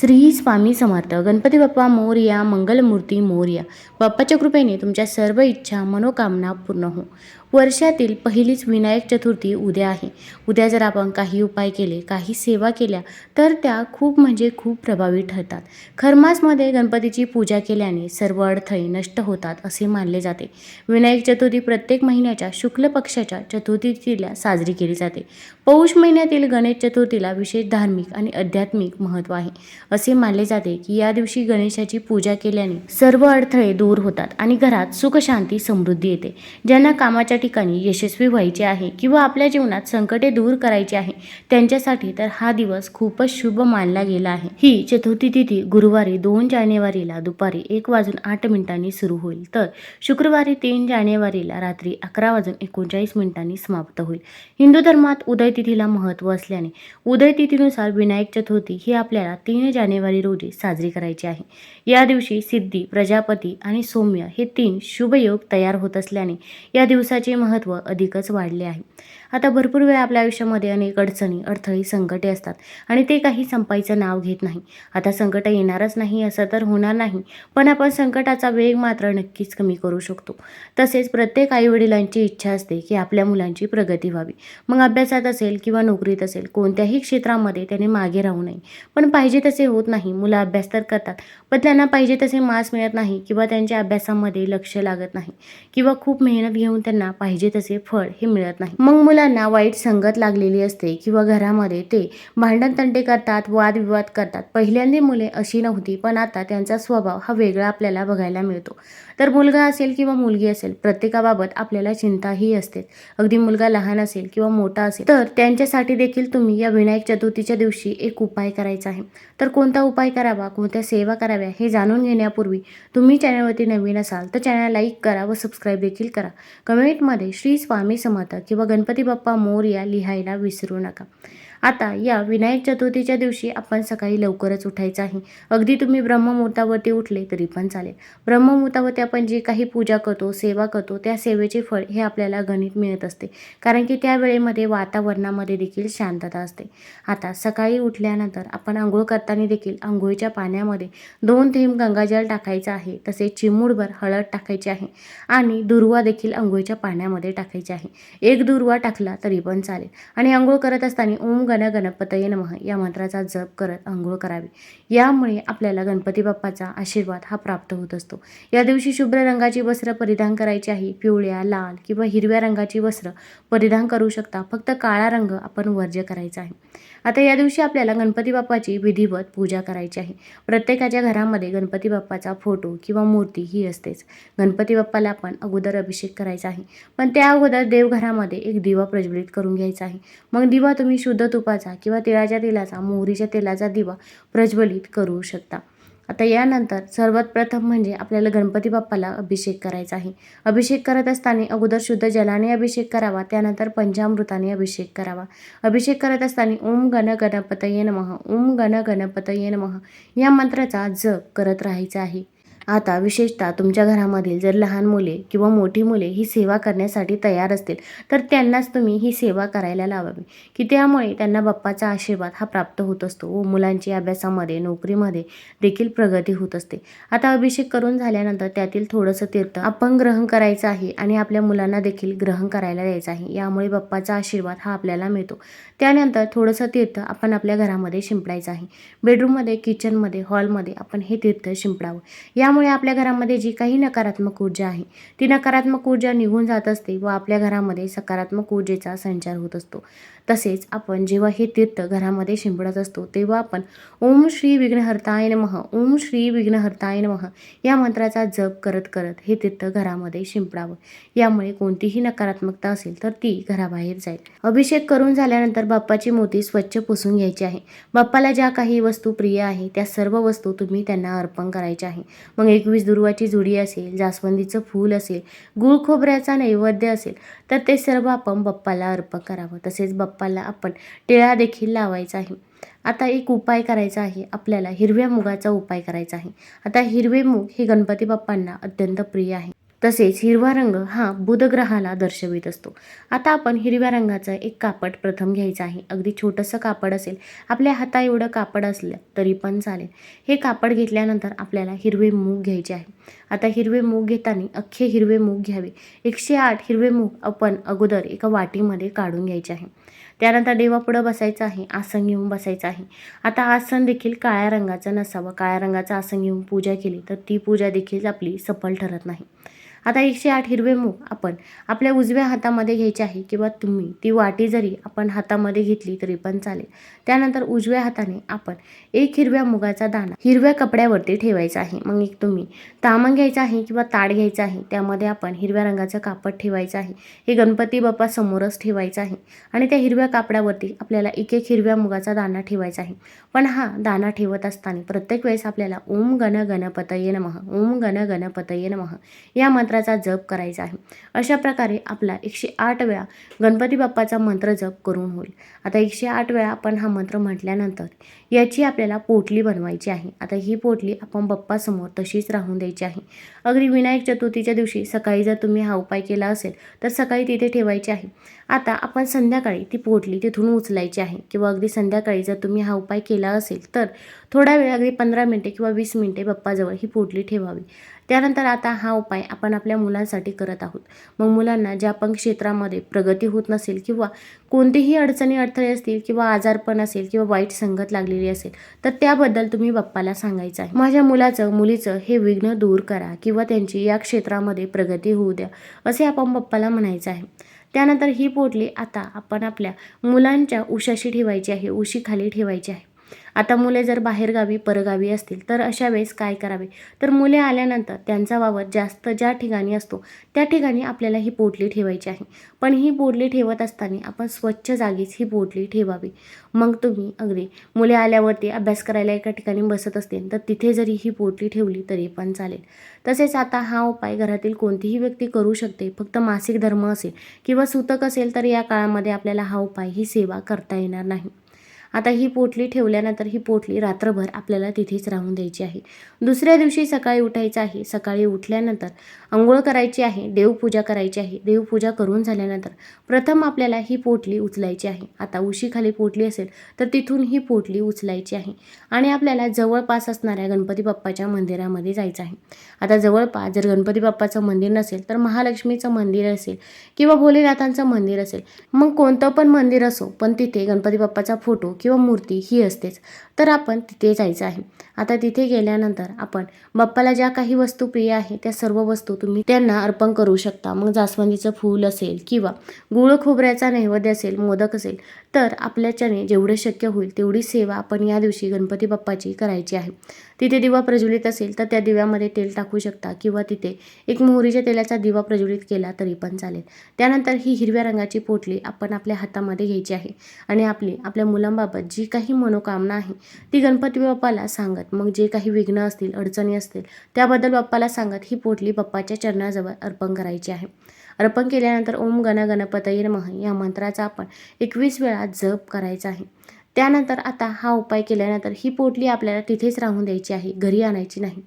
श्री स्वामी समर्थ. गणपती बाप्पा मोरया मंगलमूर्ती मोरया. बाप्पाच्या कृपेने तुमच्या सर्व इच्छा मनोकामना पूर्ण हो. वर्षातील पहिलीच विनायक चतुर्थी उद्या आहे. उद्या जर आपण काही उपाय केले काही सेवा केल्या तर त्या खूप म्हणजे खूप प्रभावी ठरतात. खरमासमध्ये गणपतीची पूजा केल्याने सर्व अडथळे नष्ट होतात असे मानले जाते. विनायक चतुर्थी प्रत्येक महिन्याच्या शुक्ल पक्षाच्या चतुर्थीला साजरी केली जाते. पौष महिन्यातील गणेश चतुर्थीला विशेष धार्मिक आणि आध्यात्मिक महत्त्व आहे. असे मानले जाते की या दिवशी गणेशाची पूजा केल्याने सर्व अडथळे दूर होतात आणि घरात सुखशांती समृद्धी येते. ज्यांना कामाच्या ठिकाणी यशस्वी व्हायचे आहे किंवा आपल्या जीवनात संकटे दूर करायची आहे त्यांच्यासाठी तर हा दिवस खूपच शुभ मानला गेला आहे. ही चतुर्थी तिथी गुरुवारी दोन जानेवारीला दुपारी एक वाजून आठ मिनिटांनी सुरू होईल. तर शुक्रवारी तीन जानेवारीला रात्री अकरा वाजून एकोणचाळीस मिनिटांनी समाप्त होईल. हिंदू धर्मात उदय तिथीला महत्त्व असल्याने उदय तिथीनुसार विनायक चतुर्थी ही आपल्याला तीन जानेवारी रोजी साजरी करायची आहे. या दिवशी सिद्धी प्रजापती आणि सौम्य हे तीन शुभयोग तयार होत असल्याने या दिवसाचे महत्त्व अधिकच वाढले आहे. आता भरपूर वेळा आपल्या आयुष्यामध्ये अनेक अडचणी अडथळे संकटे असतात आणि ते काही संपायचं नाव घेत नाही. आता संकट येणारच नाही असं तर होणार नाही पण आपण संकटाचा वेग मात्र नक्कीच कमी करू शकतो. तसेच प्रत्येक आईवडिलांची इच्छा असते की आपल्या मुलांची प्रगती व्हावी. मग अभ्यासात असेल किंवा नोकरीत असेल कोणत्याही क्षेत्रामध्ये त्याने मागे राहू नये. पण पाहिजे तसे होत नाही मुलं अभ्यास तर करतात पण त्यांना पाहिजे तसे मार्क्स मिळत नाही किंवा त्यांच्या अभ्यासामध्ये लक्ष लागत नाही किंवा खूप मेहनत घेऊन त्यांना पाहिजे तसे फळ हे मिळत नाही. मग मुलांना वाईट संगत लागलेली असते किंवा घरामध्ये ते भांडण तंटे करतात वादविवाद करतात. पहिल्यांदी मुले अशी नव्हती पण आता त्यांचा स्वभाव हा वेगळा आपल्याला बघायला मिळतो. तर मुलगा असेल किंवा मुलगी असेल प्रत्येकाबाबत आपल्याला चिंताही असते. अगदी मुलगा लहान असेल किंवा मोठा असेल तर त्यांच्यासाठी देखील तुम्ही या विनायक चतुर्थीच्या दिवशी एक उपाय करायचा आहे. तर कोणता उपाय करावा कोणत्या सेवा कराव्या हे जाणून घेण्यापूर्वी तुम्ही चॅनलवरती नवीन असाल तर चॅनल लाईक करा व सबस्क्राईब देखील करा. कमेंटमध्ये श्री स्वामी समर्थ किंवा गणपती बाप्पा मोर्या लिहायला विसरू नका. आता या विनायक चतुर्थीच्या दिवशी आपण सकाळी लवकरच उठायचं आहे. अगदी तुम्ही ब्रह्ममुहूर्तावरती उठले तरी पण चालेल. ब्रह्ममुहूर्तावरती आपण जी काही पूजा करतो सेवा करतो त्या सेवेचे फळ हे आपल्याला गणित मिळत असते. कारण की त्या वेळेमध्ये वातावरणामध्ये देखील शांतता असते. आता सकाळी उठल्यानंतर आपण आंघोळ करताना देखील आंघोळीच्या पाण्यामध्ये दोन थेंब गंगाजल टाकायचं आहे तसेच चिमूडभर हळद टाकायची आहे आणि दुर्वा देखील आंघोळीच्या पाण्यामध्ये टाकायची आहे. एक दुर्वा टाकला तरी पण चालेल. आणि आंघोळ करत असताना ओम गण गणपतये नमः या मंत्राचा जप करत आंघोळ करावी. यामुळे आपल्याला गणपती बाप्पाचा आशीर्वाद हा प्राप्त होत असतो. या दिवशी शुभ्र रंगाची वस्त्र परिधान करायची आहे. पिवळ्या लाल किंवा हिरव्या रंगाची वस्त्र परिधान करू शकता. फक्त काळा रंग आपण वर्ज्य करायचा आहे. आता या दिवशी आपल्याला गणपती बाप्पाची विधिवत पूजा करायची आहे. प्रत्येकाच्या घरामध्ये गणपती बाप्पाचा फोटो किंवा मूर्ती ही असतेच. गणपती बाप्पाला आपण अगोदर अभिषेक करायचा आहे. पण त्या अगोदर देवघरामध्ये एक दिवा प्रज्वलित करून घ्यायचा आहे. मग दिवा तुम्ही शुद्ध तुपाचा किंवा तिळाच्या तेलाचा मोहरीच्या तेलाचा दिवा प्रज्वलित करू शकता. आता यानंतर सर्वात प्रथम म्हणजे आपल्याला गणपती बाप्पाला अभिषेक करायचा आहे. अभिषेक करत असताना अगोदर शुद्ध जलाने अभिषेक करावा त्यानंतर पंचामृताने अभिषेक करावा. अभिषेक करत असताना ओम गण गणपतये नमः ओम गण गणपतये नमः या मंत्राचा जप करत राहायचा आहे. आता विशेषतः तुमच्या घरामधील जर लहान मुले किंवा मोठी मुले ही सेवा करण्यासाठी तयार असतील तर त्यांनाच तुम्ही ही सेवा करायला लावावी की त्यामुळे त्यांना बाप्पाचा आशीर्वाद हा प्राप्त होत असतो व मुलांची अभ्यासामध्ये नोकरीमध्ये देखील प्रगती होत असते. आता अभिषेक करून झाल्यानंतर त्यातील थोडंसं तीर्थ आपण ग्रहण करायचं आहे आणि आपल्या मुलांना देखील ग्रहण करायला द्यायचं आहे यामुळे बाप्पाचा आशीर्वाद हा आपल्याला मिळतो. त्यानंतर थोडंसं तीर्थ आपण आपल्या घरामध्ये शिंपडायचं आहे. बेडरूममध्ये किचनमध्ये हॉलमध्ये आपण हे तीर्थ शिंपडावं. या त्यामुळे आपल्या घरामध्ये जी काही नकारात्मक ऊर्जा आहे ती नकारात्मक ऊर्जा निघून जात असते व आपल्या घरामध्ये सकारात्मक ऊर्जेचा संचार होत असतो. तसेच आपण जेव्हा हे तीर्थ घरामध्ये शिंपडत असतो तेव्हा आपण ओम श्री विघ्नहर्ताय नमः ओम श्री विघ्नहर्ताय नमः या मंत्राचा जप करत करत हे तीर्थ घरामध्ये शिंपडावं. यामुळे कोणतीही नकारात्मकता असेल तर ती घराबाहेर जाईल. अभिषेक करून झाल्यानंतर बाप्पाची मोती स्वच्छ पुसून घ्यायची आहे. बाप्पाला ज्या काही वस्तू प्रिय आहे त्या सर्व वस्तू तुम्ही त्यांना अर्पण करायच्या आहे. मग एकवीस दुर्वाची जुडी असेल जास्वंदीचं फूल असेल गुळ खोबऱ्याचा नैवेद्य असेल तर ते सर्व आपण बाप्पाला अर्पण करावं. तसेच बाप्पाला आपण टिळा देखील लावायचा आहे. आता एक उपाय करायचा आहे. आपल्याला हिरव्या मुगाचा उपाय करायचा आहे. आता हिरवे मूग हे गणपती बाप्पांना अत्यंत प्रिय आहे. तसेच हिरवा रंग हा बुधग्रहाला दर्शवित असतो. आता आपण हिरव्या रंगाचं एक कापड प्रथम घ्यायचं आहे. अगदी छोटंसं कापड असेल आपल्या हाता एवढं कापड असलं तरी पण चालेल. हे कापड घेतल्यानंतर आपल्याला हिरवे मूग घ्यायचे आहे. आता हिरवे मूग घेताना अख्खे हिरवे मूग घ्यावे. एकशे आठ हिरवे मूग आपण अगोदर एका वाटीमध्ये काढून घ्यायचे आहे. त्यानंतर देवापुढं बसायचं आहे आसन घेऊन बसायचं आहे. आता आसन देखील काळ्या रंगाचं नसावं. काळ्या रंगाचं आसन घेऊन पूजा केली तर ती पूजा देखील आपली सफल ठरत नाही. आता एकशे आठ हिरवे मूग आपण आपल्या उजव्या हातामध्ये घ्यायचे आहे किंवा तुम्ही ती वाटी जरी आपण हातामध्ये घेतली तरी पण चालेल. त्यानंतर उजव्या हाताने आपण एक हिरव्या मुगाचा दाणा हिरव्या कपड्यावरती ठेवायचा आहे. मग एक तुम्ही तामण घ्यायचं आहे किंवा ताड घ्यायचं आहे. त्यामध्ये आपण हिरव्या रंगाचं कापड ठेवायचं आहे. हे गणपती बाप्पा समोरच ठेवायचं आहे. आणि त्या हिरव्या कापडावरती आपल्याला एक एक हिरव्या मुगाचा दाणा ठेवायचा आहे. पण हा दाणा ठेवत असताना प्रत्येक वेळेस आपल्याला ओम गण गणपतये नमः ओम गण गणपतये नमः या मंत्राचा जप करायचा आहे. अशा प्रकारे आपला एकशे आठ वेळा गणपती बाप्पाचा मंत्र जप करून होईल. आता एकशे आठ वेळा आपण हा मंत्र म्हटल्यानंतर याची आपल्याला पोटली बनवायची आहे. आता ही पोटली आपण बाप्पासमोर तशीच राहून द्यायची आहे. अगदी विनायक चतुर्थीच्या दिवशी सकाळी जर तुम्ही हा उपाय केला असेल तर सकाळी तिथे ठेवायची आहे. आता आपण संध्याकाळी ती पोटली तिथून उचलायची आहे. किंवा अगदी संध्याकाळी जर तुम्ही हा उपाय केला असेल तर थोडा वेळ अगदी पंधरा मिनटे किंवा वीस मिनटे बाप्पाजवळ ही पोटली ठेवावी. त्यानंतर आता हा उपाय आपण आपल्या मुलांसाठी करत आहोत. मग मुलांना ज्या पण क्षेत्रामध्ये प्रगती होत नसेल किंवा कोणतीही अडचणी अडथळे असतील किंवा आजारपण असेल किंवा वाईट संगत लागलेली असेल तर त्याबद्दल तुम्ही बाप्पाला सांगायचं आहे. माझ्या मुलाचं मुलीचं हे विघ्न दूर करा किंवा त्यांची या क्षेत्रामध्ये प्रगती होऊ द्या असे आपण बाप्पाला म्हणायचं आहे. त्यानंतर ही पोटली आता आपण आपल्या मुलांच्या उशाशी ठेवायची आहे उशीखाली ठेवायची आहे. आता मुले जर बाहेरगावी परगावी असतील तर अशा वेळेस काय करावे? तर मुले आल्यानंतर त्यांचा वावर जास्त ज्या ठिकाणी असतो त्या ठिकाणी आपल्याला ही पोटली ठेवायची आहे. पण ही पोटली ठेवत असताना आपण स्वच्छ जागीच ही पोटली ठेवावी. मग तुम्ही अगदी मुले आल्यावरती अभ्यास करायला एका ठिकाणी बसत असतील तर तिथे जरी ही पोटली ठेवली तरी पण चालेल. तसेच आता हा उपाय घरातील कोणतीही व्यक्ती करू शकते फक्त मासिक धर्म असेल किंवा सूतक असेल तर या काळामध्ये आपल्याला हा उपाय ही सेवा करता येणार नाही. आता ही पोटली ठेवल्यानंतर ही पोटली रात्रभर आपल्याला तिथेच राहून द्यायची आहे. दुसऱ्या दिवशी सकाळी उठायचं आहे. सकाळी उठल्यानंतर आंघोळ करायची आहे. देवपूजा करायची आहे. देवपूजा करून झाल्यानंतर प्रथम आपल्याला ही पोटली उचलायची आहे. आता उशीखाली पोटली असेल तर तिथून ही पोटली उचलायची आहे. आणि आपल्याला जवळपास असणाऱ्या गणपती बाप्पाच्या मंदिरामध्ये जायचं आहे. आता जवळपास जर गणपती बाप्पाचं मंदिर नसेल तर महालक्ष्मीचं मंदिर असेल किंवा भोलेनाथांचं मंदिर असेल मग कोणतं पण मंदिर असो पण तिथे गणपती बाप्पाचा फोटो किंवा मूर्ती ही असतेच. तर आपण तिथे जायचं आहे. आता तिथे गेल्यानंतर आपण बाप्पाला ज्या काही वस्तू प्रिय आहे त्या सर्व वस्तू तुम्ही त्यांना अर्पण करू शकता. मग जास्वंदीचं फूल असेल किंवा गुळ खोबऱ्याचा नैवेद्य असेल मोदक असेल तर आपल्याच्याने जेवढे शक्य होईल तेवढी सेवा आपण या दिवशी गणपती बाप्पाची करायची आहे. तिथे दिवा प्रज्वलित असेल तर त्या दिव्यामध्ये तेल टाकू शकता किंवा तिथे एक मोहरीच्या तेलाचा दिवा प्रज्वलित केला तरी पण चालेल. त्यानंतर ही हिरव्या रंगाची पोटली आपण आपल्या हातामध्ये घ्यायची आहे. आणि आपली आपल्या मुलांबाबत जी काही मनोकामना आहे ती गणपती बाप्पाला सांगत. मग जे काही विघ्न असतील अडचणी असतील त्याबद्दल बाप्पाला सांगत ही पोटली बाप्पाच्या चरणाजवळ अर्पण करायची आहे. अर्पण केल्यानंतर ओम गण गणपतये नमः या मंत्राचा आपण एकवीस वेळा जप करायचा आहे. त्यानंतर आता हा उपाय केल्यानंतर ही पोटली आपल्याला तिथेच राहून द्यायची आहे घरी आणायची नाही.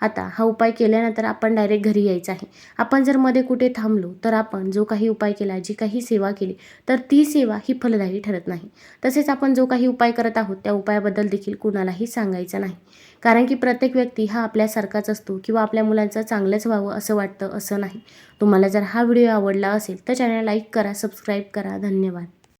आता हा उपाय केल्यानंतर आपण डायरेक्ट घरी यायचं आहे. आपण जर मध्ये कुठे थांबलो तर आपण जो काही उपाय केला जी काही सेवा केली तर ती सेवा ही फलदायी ठरत नाही. तसेच आपण जो काही उपाय करत आहोत त्या उपायाबद्दल देखील कुणालाही सांगायचं नाही. कारण की प्रत्येक व्यक्ती हा आपल्यासारखाच असतो किंवा आपल्या मुलांचं चांगलंच व्हावं असं वाटतं असं नाही. तुम्हाला जर हा व्हिडिओ आवडला असेल तर चॅनल लाईक करा सबस्क्राईब करा. धन्यवाद.